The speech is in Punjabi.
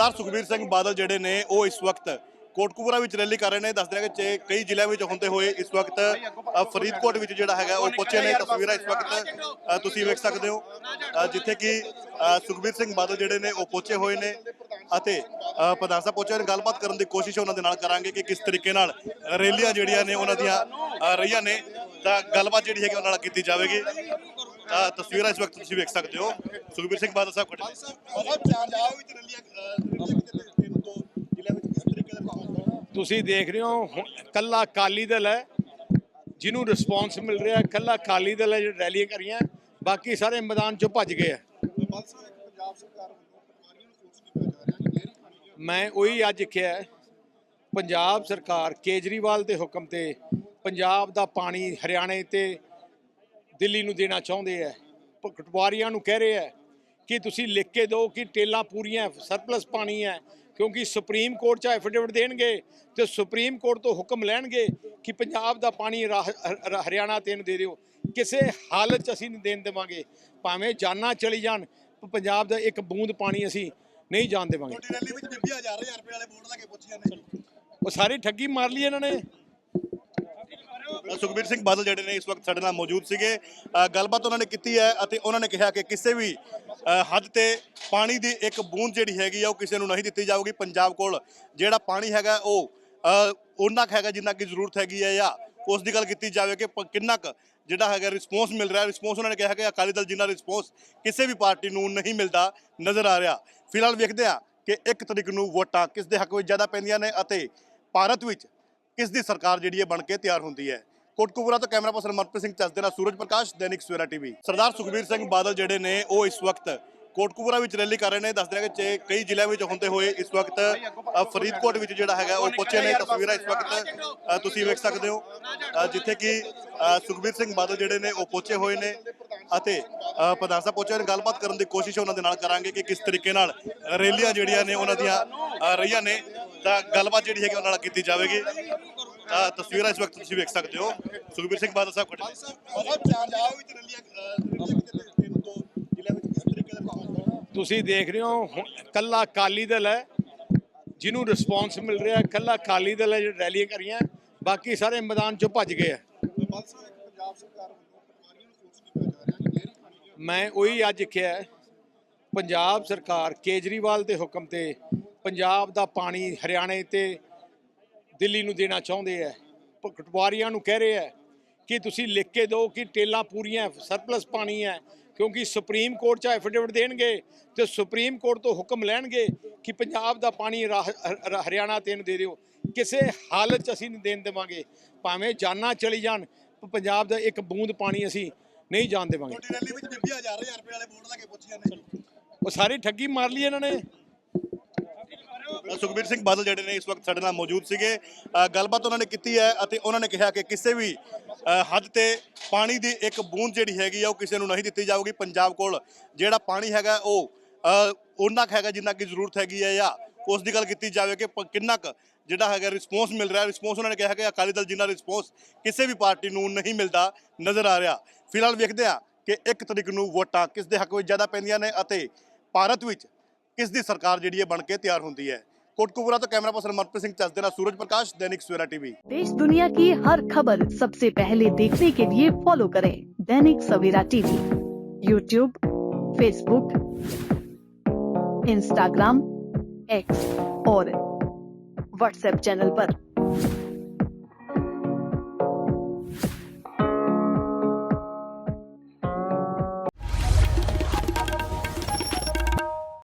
ਸਰਦਾਰ ਸੁਖਬੀਰ ਸਿੰਘ ਬਾਦਲ ਜਿਹੜੇ ਨੇ, ਉਹ ਇਸ ਵਕਤ ਕੋਟਕਪੂਰਾ ਵਿੱਚ ਰੈਲੀ ਕਰ ਰਹੇ ਨੇ। ਦੱਸਦੇ ਨੇ ਕਿ ਚ- ਕਈ ਜ਼ਿਲ੍ਹਿਆਂ ਵਿੱਚ ਹੁੰਦੇ ਹੋਏ ਇਸ ਵਕਤ ਫਰੀਦਕੋਟ ਵਿੱਚ ਜਿਹੜਾ ਹੈਗਾ, ਉਹ ਪਹੁੰਚੇ ਨੇ ਤਸਵੀਰਾਂ ਇਸ ਵਕਤ ਤੁਸੀਂ ਵੇਖ ਸਕਦੇ ਹੋ। ਜਿੱਥੇ ਕਿ ਸੁਖਬੀਰ ਸਿੰਘ ਬਾਦਲ ਜਿਹੜੇ ਨੇ, ਉਹ ਪਹੁੰਚੇ ਹੋਏ ਨੇ ਅਤੇ ਪ੍ਰਧਾਨ ਸਾਹਿਬ ਪਹੁੰਚੇ ਹੋਏ ਨੇ। ਗੱਲਬਾਤ ਕਰਨ ਦੀ ਕੋਸ਼ਿਸ਼ ਉਹਨਾਂ ਦੇ ਨਾਲ ਕਰਾਂਗੇ ਕਿ ਕਿਸ ਤਰੀਕੇ ਨਾਲ ਰੈਲੀਆਂ ਜਿਹੜੀਆਂ ਨੇ, ਉਹਨਾਂ ਦੀਆਂ ਰਹੀਆਂ ਨੇ। ਤਾਂ ਗੱਲਬਾਤ ਜਿਹੜੀ ਹੈਗੀ, ਉਹਨਾਂ ਨਾਲ ਕੀਤੀ ਜਾਵੇਗੀ। ਤਸਵੀਰਾਂ ਇਸ ਵਕਤ ਤੁਸੀਂ ਵੇਖ ਸਕਦੇ ਹੋ। ਸੁਖਬੀਰ ਸਿੰਘ ਬਾਦਲ ਸਾਹਿਬ ਖੜੇ ਨੇ। ਤੁਸੀਂ ਦੇਖ ਰਹੇ ਹੋ, ਹੁਣ ਕੱਲਾ ਅਕਾਲੀ ਦਲ ਹੈ, ਜਿਹਨੂੰ ਰਿਸਪੌਂਸ ਮਿਲ ਰਿਹਾ ਕੱਲਾ ਅਕਾਲੀ ਦਲ ਹੈ, ਜਿਹੜੇ ਰੈਲੀਆਂ ਕਰੀਆਂ ਬਾਕੀ ਸਾਰੇ ਮੈਦਾਨ ਚੋਂ ਭੱਜ ਗਏ ਆ। ਮੈਂ ਉਹੀ ਅੱਜ ਕਿਹਾ ਪੰਜਾਬ ਸਰਕਾਰ ਕੇਜਰੀਵਾਲ ਦੇ ਹੁਕਮ ਤੇ ਪੰਜਾਬ ਦਾ ਪਾਣੀ ਹਰਿਆਣੇ ਤੇ ਦਿੱਲੀ ਨੂੰ ਦੇਣਾ ਚਾਹੁੰਦੇ ਪ- ਪਟਵਾਰੀਆਂ ਨੂੰ ਕਹਿ ਰਹੇ ਹੈ ਕਿ ਤੁਸੀਂ ਲਿਖ ਕੇ ਦਿਓ ਕਿ ਟੇਲਾਂ ਪੂਰੀਆਂ ਸਰਪਲਸ ਪਾਣੀ ਹੈ ਕਿਉਂਕਿ ਸੁਪਰੀਮ ਕੋਰਟ ਚ ਐਫੀਡੇਵਿਟ ਦੇਣਗੇ ਤੇ ਸੁਪਰੀਮ ਕੋਰਟ ਤੋਂ ਹੁਕਮ ਲੈਣਗੇ ਕਿ ਪੰਜਾਬ ਦਾ ਪਾਣੀ ਹਰਿਆਣਾ ਤੇ ਨੂੰ ਦੇ ਦਿਓ। ਕਿਸੇ ਹਾਲਤ ਚ ਅਸੀਂ ਨਹੀਂ ਦੇਣ ਦੇਵਾਂਗੇ। ਭਾਵੇਂ ਜਾਨਾਂ ਚਲੀ ਜਾਣ ਪੰਜਾਬ ਦਾ ਇੱਕ ਬੂੰਦ ਪਾਣੀ ਅਸੀਂ ਨਹੀਂ ਜਾਣ ਦੇਵਾਂਗੇ। ਤੁਹਾਡੀ ਰੈਲੀ ਵਿੱਚ ਬੀਬੀਆਂ ਹਜ਼ਾਰ ਹਜ਼ਾਰ ਰੁਪਏ ਵਾਲੇ ਬੋਰਡ ਲਾ ਕੇ ਪੁੱਛੀਆਂ ਨੇ। ਉਹ ਸਾਰੀ ਠੱਗੀ ਮਾਰ ਲਈ ਇਹਨਾਂ ਨੇ। ਸੁਖਬੀਰ ਸਿੰਘ ਬਾਦਲ ਜਿਹੜੇ ਨੇ ਇਸ ਵਕਤ ਸਾਡੇ ਨਾਲ ਮੌਜੂਦ ਸੀਗੇ। ਗੱਲਬਾਤ ਉਹਨਾਂ ਨੇ ਕੀਤੀ ਹੈ ਅਤੇ ਉਹਨਾਂ ਨੇ ਕਿਹਾ ਕਿ ਕਿਸੇ ਵੀ ਹੱਦ ਤੇ ਪਾਣੀ ਦੀ ਇੱਕ ਬੂੰਦ ਜਿਹੜੀ ਹੈਗੀ ਆ ਉਹ ਕਿਸੇ ਨੂੰ ਨਹੀਂ ਦਿੱਤੀ ਜਾਊਗੀ। ਪੰਜਾਬ ਕੋਲ ਜਿਹੜਾ ਪਾਣੀ ਹੈਗਾ ਉਹ ਅ, ਉਨਾ ਕੁ ਹੈਗਾ ਜਿੰਨਾ ਕਿ ਜ਼ਰੂਰਤ ਹੈਗੀ ਹੈ ਜਾਂ ਉਸ ਦੀ ਗੱਲ ਕੀਤੀ ਜਾਵੇ ਕਿ ਪ- ਕਿੰਨਾ ਕੁ ਜਿਹੜਾ ਹੈਗਾ ਰਿਸਪੌਂਸ ਮਿਲ ਰਿਹਾ। ਰਿਸਪੌਂਸ ਉਹਨਾਂ ਨੇ ਕਿਹਾ ਕਿ ਅਕਾਲੀ ਦਲ ਜਿੰਨਾ ਰਿਸਪੌਂਸ ਕਿਸੇ ਵੀ ਪਾਰਟੀ ਨੂੰ ਨਹੀਂ ਮਿਲਦਾ ਨਜ਼ਰ ਆ ਰਿਹਾ। ਫਿਲਹਾਲ ਵੇਖਦੇ ਆ ਕਿ ਇੱਕ ਤਰੀਕ ਨੂੰ ਵੋਟਾਂ ਕਿਸ ਦੇ ਹੱਕ ਵਿੱਚ ਜ਼ਿਆਦਾ ਪੈਂਦੀਆਂ ਨੇ ਅਤੇ ਭਾਰਤ ਵਿੱਚ ਕਿਸ ਦੀ ਸਰਕਾਰ ਜਿਹੜੀ ਹੈ ਬਣ ਕੇ ਤਿਆਰ ਹੁੰਦੀ ਹੈ। ਕੋਟਕਪੂਰਾ ਤੋਂ ਕੈਮਰਾ ਪਰਸਨ ਮਨਪ੍ਰੀਤ ਸਿੰਘ ਚੱਜ ਦੇ ਨਾਲ ਸੂਰਜ ਪ੍ਰਕਾਸ਼, ਦੈਨਿਕ ਸਵੇਰਾ ਟੀਵੀ। ਸਰਦਾਰ ਸੁਖਬੀਰ ਸਿੰਘ ਬਾਦਲ ਜਿਹੜੇ ਨੇ, ਉਹ ਇਸ ਵਕਤ ਕੋਟਕਪੂਰਾ ਵਿੱਚ ਰੈਲੀ ਕਰ ਰਹੇ ਨੇ। ਦੱਸਦੇ ਨੇ ਕਿ ਚ- ਕਈ ਜ਼ਿਲ੍ਹਿਆਂ ਵਿੱਚ ਹੁੰਦੇ ਹੋਏ ਇਸ ਵਕਤ ਫਰੀਦਕੋਟ ਵਿੱਚ ਜਿਹੜਾ ਹੈਗਾ, ਉਹ ਪਹੁੰਚੇ ਨੇ। ਤਸਵੀਰਾਂ ਇਸ ਵਕਤ ਤੁਸੀਂ ਵੇਖ ਸਕਦੇ ਹੋ। ਜਿੱਥੇ ਕਿ ਸੁਖਬੀਰ ਸਿੰਘ ਬਾਦਲ ਜਿਹੜੇ ਨੇ, ਉਹ ਪਹੁੰਚੇ ਹੋਏ ਨੇ ਅਤੇ ਪ੍ਰਧਾਨ ਸਾਹਿਬ ਪਹੁੰਚੇ ਹੋਏ ਨੇ। ਗੱਲਬਾਤ ਕਰਨ ਦੀ ਕੋਸ਼ਿਸ਼ ਉਹਨਾਂ ਦੇ ਨਾਲ ਕਰਾਂਗੇ ਕਿ ਕਿਸ ਤਰੀਕੇ ਨਾਲ ਰੈਲੀਆਂ ਜਿਹੜੀਆਂ ਨੇ, ਉਹਨਾਂ ਦੀਆਂ ਰਹੀਆਂ ਨੇ। ਤਾਂ ਗੱਲਬਾਤ ਜਿਹੜੀ ਹੈਗੀ, ਉਹਨਾਂ ਨਾਲ ਕੀਤੀ ਜਾਵੇਗੀ। ਤਸਵੀਰਾਂ ਇਸ ਵਕਤ ਤੁਸੀਂ ਵੇਖ ਸਕਦੇ ਹੋ। ਸੁਖਬੀਰ ਸਿੰਘ ਬਾਦਲ ਸਾਹਿਬ ਖੜੇ ਨੇ। ਤੁਸੀਂ ਦੇਖ ਰਹੇ ਹੋ, ਹੁਣ ਕੱਲਾ ਅਕਾਲੀ ਦਲ ਹੈ, ਜਿਹਨੂੰ ਰਿਸਪੌਂਸ ਮਿਲ ਰਿਹਾ ਕੱਲਾ ਅਕਾਲੀ ਦਲ ਹੈ, ਜਿਹੜੇ ਰੈਲੀਆਂ ਕਰੀਆਂ ਬਾਕੀ ਸਾਰੇ ਮੈਦਾਨ ਚੋਂ ਭੱਜ ਗਏ ਆ। ਮੈਂ ਉਹੀ ਅੱਜ ਕਿਹਾ ਪੰਜਾਬ ਸਰਕਾਰ ਕੇਜਰੀਵਾਲ ਦੇ ਹੁਕਮ ਤੇ ਪੰਜਾਬ ਦਾ ਪਾਣੀ ਹਰਿਆਣੇ ਤੇ ਦਿੱਲੀ ਨੂੰ ਦੇਣਾ ਚਾਹੁੰਦੇ ਪ- ਪਟਵਾਰੀਆਂ ਨੂੰ ਕਹਿ ਰਹੇ ਹੈ ਕਿ ਤੁਸੀਂ ਲਿਖ ਕੇ ਦਿਓ ਕਿ ਟੇਲਾਂ ਪੂਰੀਆਂ ਸਰਪਲਸ ਪਾਣੀ ਹੈ ਕਿਉਂਕਿ ਸੁਪਰੀਮ ਕੋਰਟ ਚ ਐਫੀਡੇਵਿਟ ਦੇਣਗੇ ਤੇ ਸੁਪਰੀਮ ਕੋਰਟ ਤੋਂ ਹੁਕਮ ਲੈਣਗੇ ਕਿ ਪੰਜਾਬ ਦਾ ਪਾਣੀ ਹਰਿਆਣਾ ਤੇ ਨੂੰ ਦੇ ਦਿਓ। ਕਿਸੇ ਹਾਲਤ ਚ ਅਸੀਂ ਨਹੀਂ ਦੇਣ ਦੇਵਾਂਗੇ। ਭਾਵੇਂ ਜਾਨਾਂ ਚਲੀ ਜਾਣ ਪੰਜਾਬ ਦਾ ਇੱਕ ਬੂੰਦ ਪਾਣੀ ਅਸੀਂ ਨਹੀਂ ਜਾਣ ਦੇਵਾਂਗੇ। ਤੁਹਾਡੀ ਰੈਲੀ ਵਿੱਚ ਬੀਬੀਆਂ ਹਜ਼ਾਰ ਹਜ਼ਾਰ ਰੁਪਏ ਵਾਲੇ ਬੋਰਡ ਲਾ ਕੇ ਪੁੱਛੀਆਂ ਨੇ। ਉਹ ਸਾਰੀ ਠੱਗੀ ਮਾਰ ਲਈ ਇਹਨਾਂ ਨੇ। ਸੁਖਬੀਰ ਸਿੰਘ ਬਾਦਲ ਜਿਹੜੇ ਨੇ ਇਸ ਵਕਤ ਸਾਡੇ ਨਾਲ ਮੌਜੂਦ ਸੀਗੇ। ਗੱਲਬਾਤ ਉਹਨਾਂ ਨੇ ਕੀਤੀ ਹੈ ਅਤੇ ਉਹਨਾਂ ਨੇ ਕਿਹਾ ਕਿ ਕਿਸੇ ਵੀ ਹੱਦ ਤੇ ਪਾਣੀ ਦੀ ਇੱਕ ਬੂੰਦ ਜਿਹੜੀ ਹੈਗੀ ਆ ਉਹ ਕਿਸੇ ਨੂੰ ਨਹੀਂ ਦਿੱਤੀ ਜਾਊਗੀ। ਪੰਜਾਬ ਕੋਲ ਜਿਹੜਾ ਪਾਣੀ ਹੈਗਾ ਉਹ ਅ, ਉਨਾ ਕੁ ਹੈਗਾ ਜਿੰਨਾ ਕਿ ਜ਼ਰੂਰਤ ਹੈਗੀ ਹੈ ਜਾਂ ਉਸ ਦੀ ਗੱਲ ਕੀਤੀ ਜਾਵੇ ਕਿ ਪ- ਕਿੰਨਾ ਕੁ ਜਿਹੜਾ ਹੈਗਾ ਰਿਸਪੌਂਸ ਮਿਲ ਰਿਹਾ। ਰਿਸਪੌਂਸ ਉਹਨਾਂ ਨੇ ਕਿਹਾ ਕਿ ਅਕਾਲੀ ਦਲ ਜਿੰਨਾ ਰਿਸਪੌਂਸ ਕਿਸੇ ਵੀ ਪਾਰਟੀ ਨੂੰ ਨਹੀਂ ਮਿਲਦਾ ਨਜ਼ਰ ਆ ਰਿਹਾ। ਫਿਲਹਾਲ ਵੇਖਦੇ ਆ ਕਿ ਇੱਕ ਤਰੀਕ ਨੂੰ ਵੋਟਾਂ ਕਿਸ ਦੇ ਹੱਕ ਵਿੱਚ ਜ਼ਿਆਦਾ ਪੈਂਦੀਆਂ ਨੇ ਅਤੇ ਭਾਰਤ ਵਿੱਚ ਕਿਸ ਦੀ ਸਰਕਾਰ ਜਿਹੜੀ ਹੈ ਬਣ ਕੇ ਤਿਆਰ ਹੁੰਦੀ ਹੈ। कोटकुपुरा तो कैमरा पर्सन मनप्रीत सिंह चल देना। सूरज प्रकाश, दैनिक सवेरा टीवी। देश दुनिया की हर खबर सबसे पहले देखने के लिए फॉलो करें Dainik Savera TV. YouTube Facebook Instagram X और व्हाट्सएप चैनल आरोप